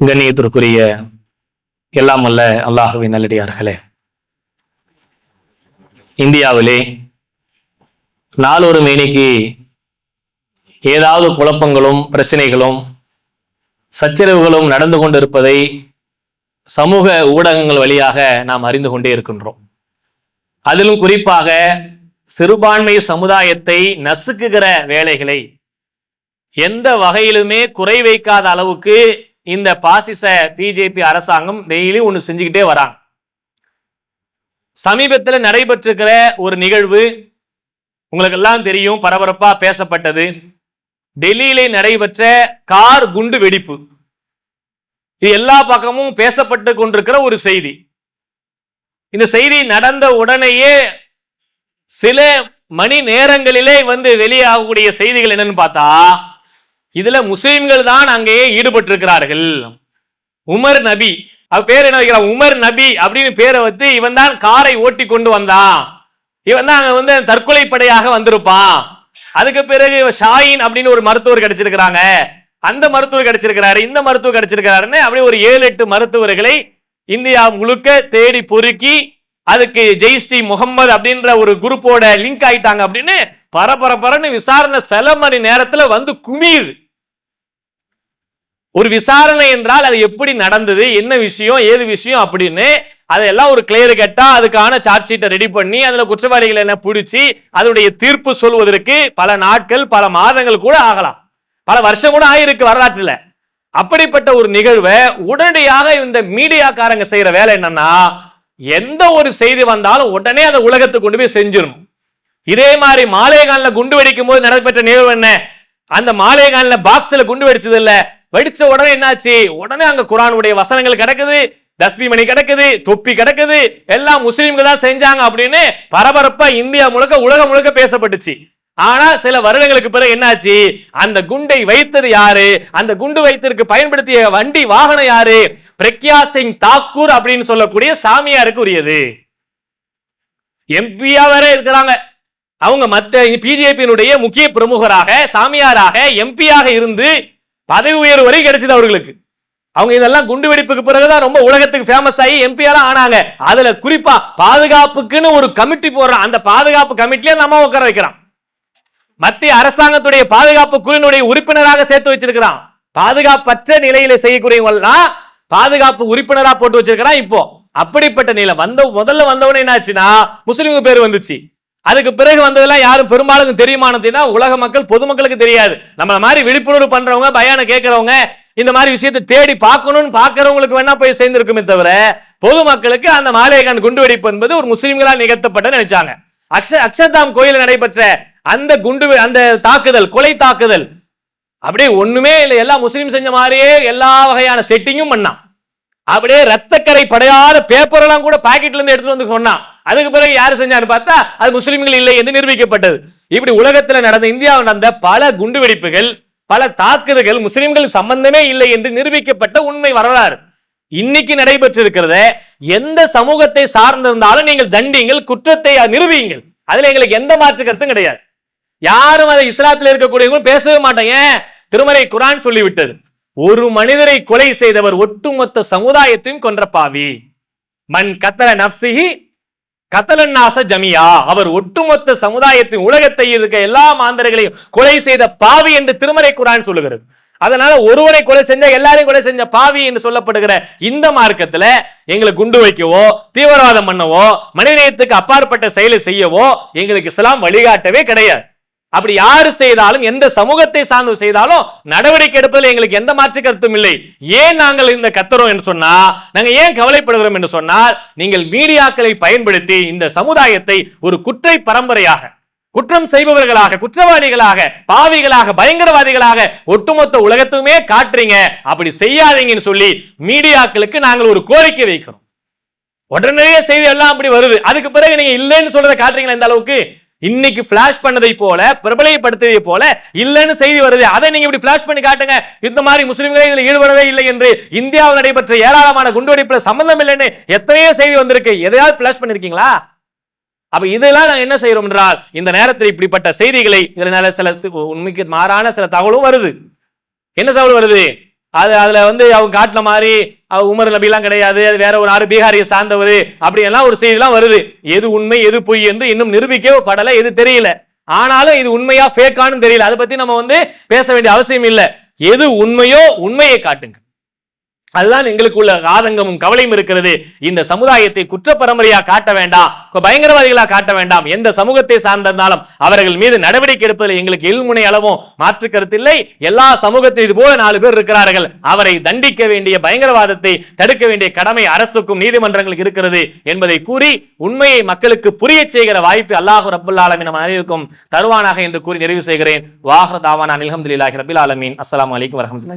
கண்ணியத்திற்குரிய எல்லாம் அல்ல அல்லாஹுவின் நல்லடியார்களே. இந்தியாவிலே நாளொரு மேனிக்கு ஏதாவது குழப்பங்களும் பிரச்சனைகளும் சச்சரவுகளும் நடந்து கொண்டிருப்பதை சமூக ஊடகங்கள் வழியாக நாம் அறிந்து கொண்டே இருக்கின்றோம். அதிலும் குறிப்பாக சிறுபான்மை சமுதாயத்தை நசுக்குகிற வேலைகளை எந்த வகையிலுமே குறை வைக்காத அளவுக்கு இந்த பாசிச பிஜேபி அரசாங்கம் டெய்லி ஒன்று செஞ்சுக்கிட்டே வராங்க. சமீபத்தில் நடைபெற்றிருக்கிற ஒரு நிகழ்வு உங்களுக்கு எல்லாம் தெரியும் பரபரப்பா பேசப்பட்டது. டெல்லியிலே நடைபெற்ற கார் குண்டு வெடிப்பு. இது எல்லா பக்கமும் பேசப்பட்டு கொண்டிருக்கிற ஒரு செய்தி. இந்த செய்தி நடந்த உடனேயே சில மணி நேரங்களிலே வந்து வெளியாகக்கூடிய செய்திகள் என்னன்னு பார்த்தா இதுல முஸ்லிம்கள் தான் அங்கேயே ஈடுபட்டிருக்கிறார்கள். உமர் நபி அவ பேர் என்ன வைக்கிறான் உமர் நபி அப்படின்னு பேரை வச்சு இவன் தான் காரை ஓட்டி கொண்டு வந்தான். இவன் தான் அங்க வந்து தற்கொலை படையாக வந்திருப்பான். அதுக்கு பிறகு ஷாயின் அப்படின்னு ஒரு மருத்துவர் கிடைச்சிருக்கிறாங்க. அந்த மருத்துவர் கிடைச்சிருக்கிறாரு இந்த மருத்துவர் கிடைச்சிருக்கிறாருன்னு அப்படி ஒரு ஏழு எட்டு மருத்துவர்களை இந்தியா முழுக்க தேடி பொறுக்கி அதுக்கு ஜெய்ஸ்ரீ முகமது அப்படின்ற ஒரு குரூப்போட லிங்க் ஆயிட்டாங்க அப்படின்னு பரபரப்பரன்னு விசாரணை சில மணி நேரத்துல வந்து குமியுது. ஒரு விசாரணை என்றால் அது எப்படி நடந்தது என்ன விஷயம் ஏது விஷயம் அப்படின்னு அதெல்லாம் ஒரு கிளியர் கட்டா அதுக்கான சார்ஜ் ஷீட்டை ரெடி பண்ணி அதுல குற்றவாளிகள் என்ன பிடிச்சி அதனுடைய தீர்ப்பு சொல்வதற்கு பல நாட்கள் பல மாதங்கள் கூட ஆகலாம். பல வருஷம் கூட ஆயிருக்கு வரலாற்றுல. அப்படிப்பட்ட ஒரு நிகழ்வை உடனடியாக இந்த மீடியாக்காரங்க செய்யற வேலை என்னன்னா எந்த ஒரு செய்தி வந்தாலும் உடனே அந்த உலகத்துக்கு கொண்டு போய் செஞ்சிடணும். இதே மாதிரி மாலேகான்ல குண்டு வெடிக்கும் போது நடைபெற்ற நிகழ்வு என்ன? அந்த மாலேகான்ல பாக்ஸ்ல குண்டு வெடிச்சது இல்ல வெடிச்ச உடனே என்னாச்சு? உடனே அங்க குரானுடைய வசனங்கள் கிடக்குது தஸ்மி மணி கிடக்குது தொப்பி கிடக்குது எல்லாம் முஸ்லீம்கள் தான் செஞ்சாங்க அப்படின்னு பரபரப்பா இந்தியா முழுக்க உலகம் முழுக்க பேசப்பட்டுச்சு. ஆனா சில வருடங்களுக்கு பிறகு என்னாச்சு? அந்த குண்டை வைத்தது யாரு? அந்த குண்டு வைத்திற்கு பயன்படுத்திய வண்டி வாகனம் யாரு? பிரக்யா சிங் தாக்கூர் அப்படின்னு சொல்லக்கூடிய சாமியாருக்கு உரியது. எம்பியா வேற இருக்கிறாங்க. அவங்க மற்ற பிஜேபியினுடைய முக்கிய பிரமுகராக சாமியாராக எம்பியாக இருந்து பதவி உயர்வு வரை கிடைச்சது அவர்களுக்கு. அவங்க இதெல்லாம் குண்டு வெடிப்புக்கு பிறகுதான் ரொம்ப உலகத்துக்கு ஃபேமஸ் ஆகி எம்பியாரா ஆனாங்க. அதுல குறிப்பா பாதுகாப்புக்குன்னு ஒரு கமிட்டி போடுறான் அந்த பாதுகாப்பு கமிட்டிலே நம்ம உட்கார வைக்கிறான். மத்திய அரசாங்கத்துடைய பாதுகாப்பு குழுவினுடைய உறுப்பினராக சேர்த்து வச்சிருக்கிறான். பாதுகாப்பற்ற நிலையில செய்யக்கூடியவங்கலாம் பாதுகாப்பு உறுப்பினரா போட்டு வச்சிருக்கிறான் இப்போ. அப்படிப்பட்ட நிலை. வந்த முதல்ல வந்தவனே என்னாச்சுன்னா முஸ்லீமுக்கு பேர் வந்துச்சு. அதுக்கு பிறகு வந்ததெல்லாம் யாரும் பெரும்பாலும் தெரியுமானதுன்னா உலக மக்கள் பொதுமக்களுக்கு தெரியாது. நம்மள மாதிரி விழிப்புணர்வு பண்றவங்க பயான கேட்கறவங்க இந்த மாதிரி விஷயத்தை தேடி பார்க்கணும்னு பார்க்கறவங்களுக்கு வேணா போய் சேர்ந்திருக்குமே தவிர பொதுமக்களுக்கு அந்த மாலேகான் குண்டுவெடிப்பு என்பது ஒரு முஸ்லீம்களால் நிகழ்த்தப்பட்ட நினைச்சாங்க. அக்ஷ அக்ஷதாம் கோயிலில் நடைபெற்ற அந்த குண்டு அந்த தாக்குதல் கொலை தாக்குதல் அப்படியே ஒண்ணுமே இல்லை. எல்லா முஸ்லீம் செஞ்ச மாதிரியே எல்லா வகையான செட்டிங்கும் பண்ணான். அப்படியே ரத்தக்கரை படையாத பேப்பர் எல்லாம் கூட பாக்கெட்ல இருந்து எடுத்துட்டு வந்து சொன்னான். அதுக்கு பிறகு யார் செஞ்சான்னு பார்த்தா அது முஸ்லிம்கள் இல்லை என்று நிரூபிக்கப்பட்டது. இப்படி உலகத்தில் நடந்த இந்தியாவில் நடந்த பல குண்டுவெடிப்புகள் பல தாக்குதல்கள் முஸ்லிம்கள் சம்பந்தமே இல்லை என்று நிரூபிக்கப்பட்ட உண்மை வரலாறு. இன்னைக்கு நடைபெற்றிருக்கிறத எந்த சமூகத்தை சார்ந்திருந்தாலும் நீங்கள் தண்டிங்கள் குற்றத்தை நிரூபியுங்கள். அதுல எங்களுக்கு எந்த மாற்று கருத்தும் கிடையாது. யாரும் அதை இஸ்லாத்தில் இருக்கக்கூடியவங்க பேசவே மாட்டாங்க. ஏன்? திருமறை குரான் சொல்லிவிட்டது. ஒரு மனிதரை கொலை செய்தவர் ஒட்டுமொத்த சமுதாயத்தையும் கொன்ற பாவி. மண் கத்தல நப்சிஹி கத்தலன்னாச ஜமியா. அவர் ஒட்டுமொத்த சமுதாயத்தின் உலகத்தை இருக்க எல்லா மாந்தர்களையும் கொலை செய்த பாவி என்று திருமறை குரான் சொல்லுகிறது. அதனால ஒருவரை கொலை செஞ்ச எல்லாரையும் கொலை செஞ்ச பாவி என்று சொல்லப்படுகிற இந்த மார்க்கத்துல எங்களை குண்டு வைக்கவோ தீவிரவாதம் பண்ணவோ மனிதநேயத்துக்கு அப்பாற்பட்ட செயலை செய்யவோ எங்களுக்கு இஸ்லாம் வழிகாட்டவே கிடையாது. அப்படி யாரு செய்தாலும் எந்த சமூகத்தை சார்ந்து செய்தாலும் நடவடிக்கை எடுப்பதில் எங்களுக்கு எந்த மாற்று கருத்தும் இல்லை. ஏன் நாங்கள் இந்த கத்துறோம் என்று சொன்னா நாங்க ஏன் கவலைப்படுகிறோம் என்று சொன்னால் நீங்கள் மீடியாக்களை பயன்படுத்தி இந்த சமுதாயத்தை ஒரு குற்றை பரம்பரையாக குற்றம் செய்பவர்களாக குற்றவாளிகளாக பாவிகளாக பயங்கரவாதிகளாக ஒட்டுமொத்த உலகத்துமே காட்டுறீங்க. அப்படி செய்யாதீங்கன்னு சொல்லி மீடியாக்களுக்கு நாங்கள் ஒரு கோரிக்கை வைக்கிறோம். உடனடியே செய்தி எல்லாம் அப்படி வருது. அதுக்கு பிறகு நீங்க இல்லைன்னு சொல்றதை காட்டுறீங்களா இந்த அளவுக்கு? இன்னைக்கு பிளாஷ் பண்ணதை போல பிரபலப்படுத்தியதை போல இல்லைன்னு செய்தி வருது. அதை நீங்க இப்படி பிளாஷ் பண்ணி காட்டுங்க. இந்த மாதிரி முஸ்லிம்களே இதில் ஈடுபடவே இல்லை என்று இந்தியாவில் நடைபெற்ற ஏராளமான குண்டுவெடிப்புல சம்பந்தம் இல்லைன்னு எத்தனையோ செய்தி வந்திருக்கு. எதையாவது பிளாஷ் பண்ணிருக்கீங்களா? அப்ப இதெல்லாம் நாங்க என்ன செய்யறோம் என்றால் இந்த நேரத்தில் இப்படிப்பட்ட செய்திகளை இதனால சில உண்மைக்கு மாறான சில தகவலும் வருது. என்ன தகவல் வருது? அது அதில் வந்து அவங்க காட்டின மாதிரி அவ உமர் நபிலாம் கிடையாது. அது வேற ஒரு ஆறு பீகாரியை சார்ந்தவர் அப்படியெல்லாம் ஒரு செய்திலாம் வருது. எது உண்மை எது பொய் என்று இன்னும் நிரூபிக்கவே படலை எது தெரியல. ஆனாலும் இது உண்மையா ஃபேக்கானு தெரியல. அதை பத்தி நம்ம வந்து பேச வேண்டிய அவசியம் இல்லை. எது உண்மையோ உண்மையை காட்டுங்க அதுதான் எங்களுக்கு உள்ள ஆதங்கமும் கவலையும் இருக்கிறது. இந்த சமுதாயத்தை குற்ற பரம்பரையா காட்ட வேண்டாம் பயங்கரவாதிகளா காட்ட வேண்டாம். எந்த சமூகத்தை சார்ந்திருந்தாலும் அவர்கள் மீது நடவடிக்கை எடுப்பதில் எங்களுக்கு எல்முனை அளவும் மாற்று கருத்தில்லை. எல்லா சமூகத்தில் இது போல நாலு பேர் இருக்கிறார்கள். அவரை தண்டிக்க வேண்டிய பயங்கரவாதத்தை தடுக்க வேண்டிய கடமை அரசுக்கும் நீதிமன்றங்களுக்கு இருக்கிறது என்பதை கூறி உண்மையை மக்களுக்கு புரிய செய்கிற வாய்ப்பு அல்லாஹு ரபுல் ஆலமின் அனைவருக்கும் தருவானாக என்று கூறி நிறைவு செய்கிறேன். வாஹர் தாவானா அல்ஹம்துலில்லாஹி ரபில் ஆலமீன். அஸ்லாம் வலைக்கம் வரமத்துல